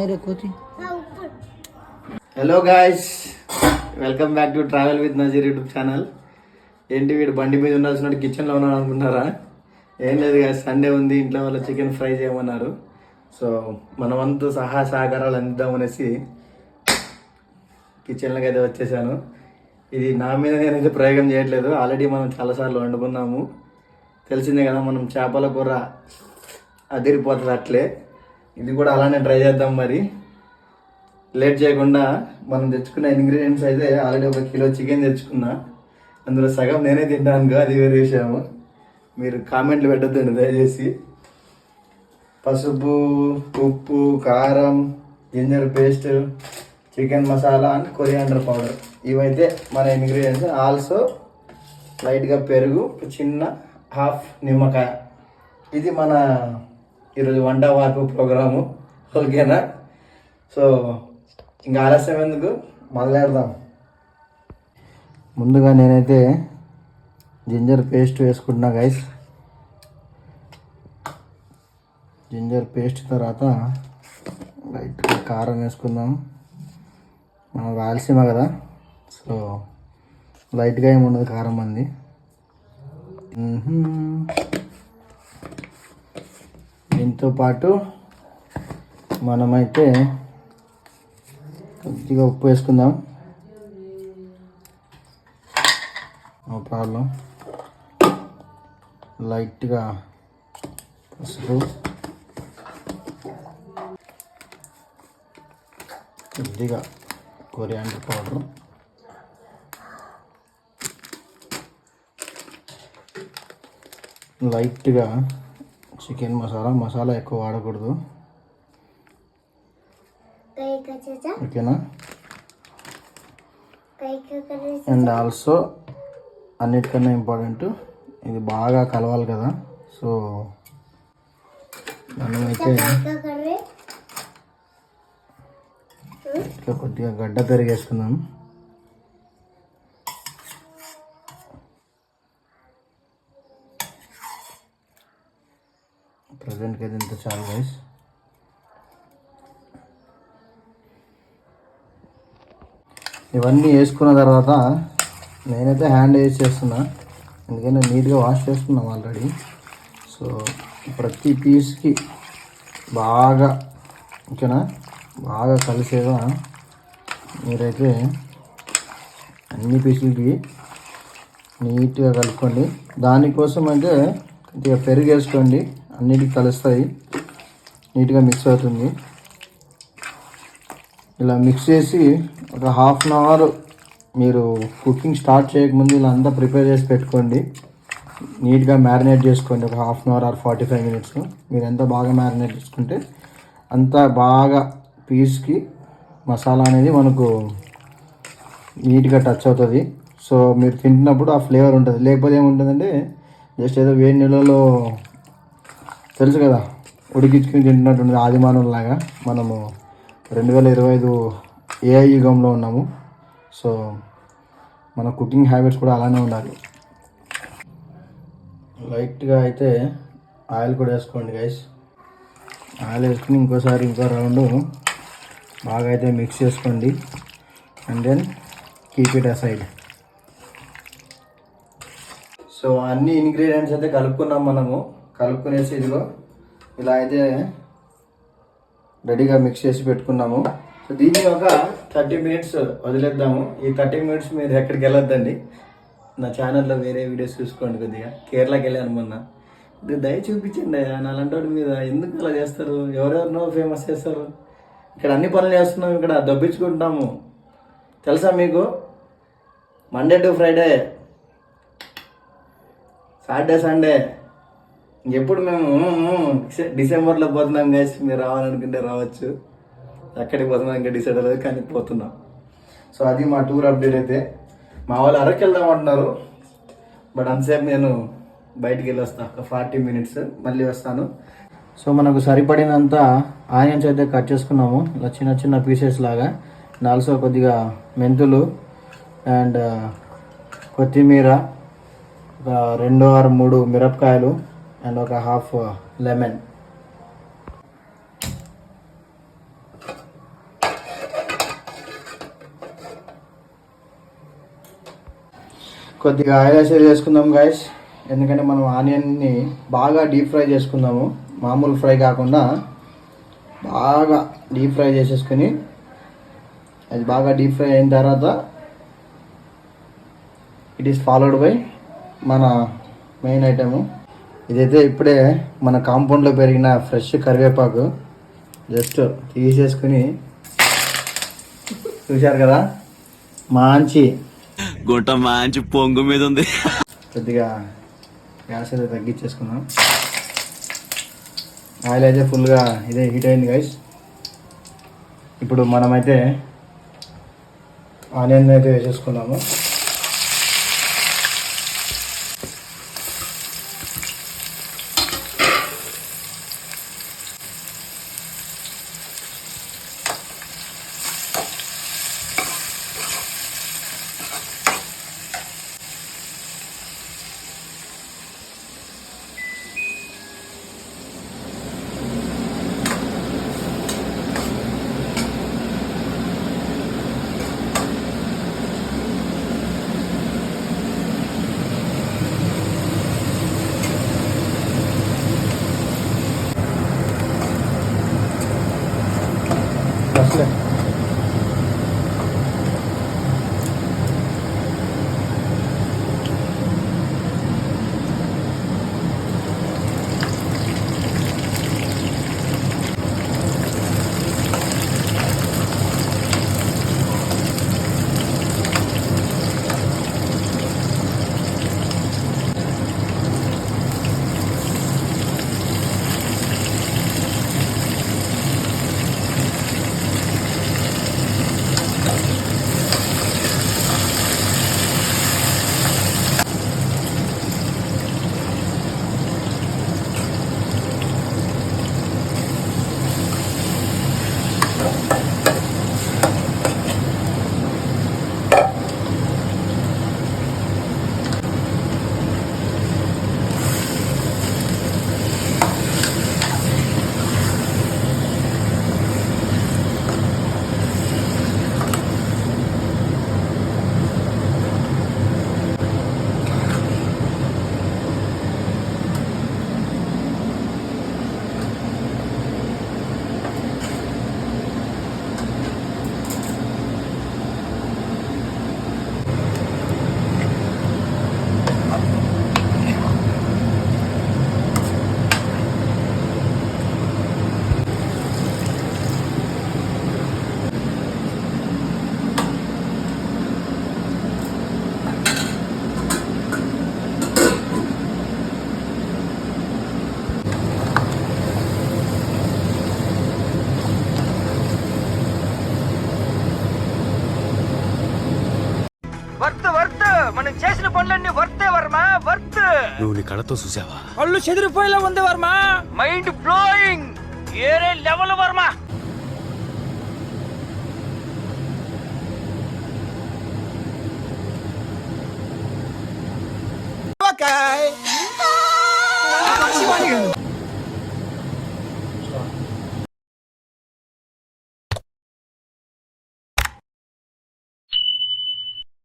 కోతి hello guys welcome back to travel with Nazeer YouTube channel ఏంటి వీడు బండి మీద ఉండాల్సిన కిచెన్లో ఉన్నాడు అనుకున్నారా ఏం లేదు కదా సండే ఉంది ఇంట్లో వాళ్ళు చికెన్ ఫ్రై చేయమన్నారు. సో మనమంతా సహా సహకారాలు అందిద్దామనేసి కిచెన్లోకి అయితే వచ్చేసాను. ఇది నా మీద నేనైతే ప్రయోగం చేయట్లేదు. ఆల్రెడీ మనం చాలాసార్లు వండుకున్నాము. తెలిసిందే కదా మనం చేపల కూర అదిరిపోతుంది అట్లే ఇది కూడా అలానే ట్రై చేద్దాం మరి. లేట్ చేయకుండా మనం తెచ్చుకున్న ఇంగ్రీడియంట్స్ అయితే ఆల్రెడీ ఒక కిలో చికెన్ తెచ్చుకున్నా. అందులో సగం నేనే తింటాను అది వేరే విషయము. మీరు కామెంట్లు పెట్టద్దండి దయచేసి. పసుపు ఉప్పు కారం ginger paste chicken masala and coriander powder ఇవైతే మన ఇంగ్రీడియంట్స్ ఆల్సో లైట్గా పెరుగు చిన్న హాఫ్ నిమ్మకాయ. ఇది మన ఈరోజు వంట వార్పు ప్రోగ్రాము. ఓకేనా? సో ఇంకా ఆలస్యం ఎందుకు? మొదలెడదాం. ముందుగా నేనైతే జింజర్ పేస్ట్ వేసుకుంటున్నా గైస్ జింజర్ పేస్ట్ తర్వాత లైట్గా కారం వేసుకుందాం. మనం రాయలసీమ కదా? సో లైట్గా ఏమి ఉండదు కారం అంది దీంతో పాటు మనమైతే కొద్దిగా ఉప్పు వేసుకుందాం. No problem. లైట్గా పసుపు. కొద్దిగా కొరియాండర్ పౌడర్. లైట్గా చికెన్ మసాలా మసాలా ఎక్కువ వాడకూడదు. ఓకేనా? అండ్ ఆల్సో అన్నిటికన్నా ఇంపార్టెంట్ ఇది బాగా కలవాలి కదా సో మనమైతే ఇట్లా కొద్దిగా గడ్డ పెరిగేసుకుందాం ప్రజెంట్కి అయితే ఇంత చాలు గైస్ ఇవన్నీ వేసుకున్న తర్వాత నేనైతే హ్యాండ్ వేసి చేస్తున్నా. ఎందుకంటే నీట్గా వాష్ చేసుకున్నాం ఆల్రెడీ సో ప్రతి పీస్కి బాగా ఓకేనా? బాగా కలిసేగా మీరైతే అన్ని పీసులకి నీట్గా కలుపుకోండి. దానికోసం అయితే కొద్దిగా పెరుగు వేసుకోండి. అన్నిటికి కలుస్తాయి. నీట్గా మిక్స్ అవుతుంది. ఇలా మిక్స్ చేసి ఒక హాఫ్ అన్ అవర్ మీరు కుకింగ్ స్టార్ట్ చేయకముందు ఇలా అంతా ప్రిపేర్ చేసి పెట్టుకోండి. నీట్గా మ్యారినేట్ చేసుకోండి. ఒక half an hour or forty five minutes మీరు ఎంత బాగా మ్యారినేట్ చేసుకుంటే అంత బాగా పీస్కి మసాలా అనేది మనకు నీట్గా టచ్ అవుతుంది. సో మీరు తింటున్నప్పుడు ఆ ఫ్లేవర్ ఉంటుంది. లేకపోతే ఏముంటుందంటే జస్ట్ ఏదో వేడి నీళ్ళలో తెలుసు కదా ఉడికించుకుని తింటున్నట్టు ఆదిమానంలాగా మనము రెండు వేల ఇరవై ఐదు ఏఐ యుగంలో ఉన్నాము. సో మన కుకింగ్ హ్యాబిట్స్ కూడా అలానే ఉండాలి. లైట్గా అయితే ఆయిల్ కూడా వేసుకోండి గైస్ ఆయిల్ వేసుకుని ఇంకోసారి ఇంకో రౌండ్ బాగా అయితే మిక్స్ చేసుకోండి. And then keep it aside so అన్ని ఇంగ్రీడియంట్స్ అయితే కలుపుకున్నాం మనము. కలుపుకునేసి ఇదిగో ఇలా అయితే రెడీగా మిక్స్ చేసి పెట్టుకున్నాము. సో దీన్ని ఒక థర్టీ మినిట్స్ వదిలేద్దాము. ఈ థర్టీ మినిట్స్ మీరు ఎక్కడికి వెళ్ళొద్దండి. నా ఛానల్లో వేరే వీడియోస్ చూసుకోండి కొద్దిగా. కేరళకి వెళ్ళాను మొన్న. ఇది దయ చూపించండి నాలంటి మీద ఎందుకు అలా చేస్తారు? ఎవరెవరినో ఫేమస్ చేస్తారు? ఇక్కడ అన్ని పనులు చేస్తున్నాం. ఇక్కడ దబ్బించుకుంటాము తెలుసా మీకు? Monday to Friday Saturday Sunday ఎప్పుడు మేము డిసెంబర్లో పోతున్నాం గైస్ మీరు రావాలనుకుంటే రావచ్చు. ఎక్కడికి పోతున్నాం ఇంకా డిసైడ్ అవ్వలేదు కానీ పోతున్నాం. సో అది మా టూర్ అప్డేట్ అయితే. మా వాళ్ళు అరకు వెళ్దాం అంటున్నారు. బట్ అంతసేపు నేను బయటికి వెళ్ళి వస్తాను ఒక ఫార్టీ మినిట్స్ మళ్ళీ వస్తాను. సో మనకు సరిపడినంత ఆనియన్స్ అయితే కట్ చేసుకున్నాము. ఇలా చిన్న చిన్న పీసెస్ లాగా. అండ్ ఆల్సో కొద్దిగా మెంతులు అండ్ కొత్తిమీర ఒక రెండు ఆరు మూడు మిరపకాయలు. అండ్ ఒక హాఫ్ లెమన్ uh, కొద్దిగా ఆయిల్ వేసేది చేసుకుందాం గాయస్ ఎందుకంటే మనం ఆనియన్ని బాగా డీప్ ఫ్రై చేసుకుందాము. మామూలు ఫ్రై కాకుండా బాగా డీప్ ఫ్రై చేసేసుకుని అది బాగా డీప్ ఫ్రై అయిన తర్వాత ఇట్ ఈస్ ఫాలోడ్ బై మన మెయిన్ ఐటము ఇదైతే ఇప్పుడే మన కాంపౌండ్లో పెరిగిన ఫ్రెష్ కరివేపాకు. జస్ట్ తీసేసుకుని చూశారు కదా? మంచి. గుంట మంచి పొంగు మీద ఉంది. కొద్దిగా గ్యాస్ అయితే తగ్గించేసుకున్నాం. ఆయిల్ అయితే ఫుల్గా ఇదే హీట్ అయింది గైస్ ఇప్పుడు మనమైతే ఆనియన్ అయితే వేసేసుకున్నాము. మనం చేసిన పనులన్నీ వర్తే వర్మ? వర్త్. నువ్వు నీ కళ్ళతో చూసావా? కళ్ళు చెదిరిపోయేలా ఉంది వర్మ. మైండ్ బ్లోయింగ్ ఏరే లెవెల్ వర్మ.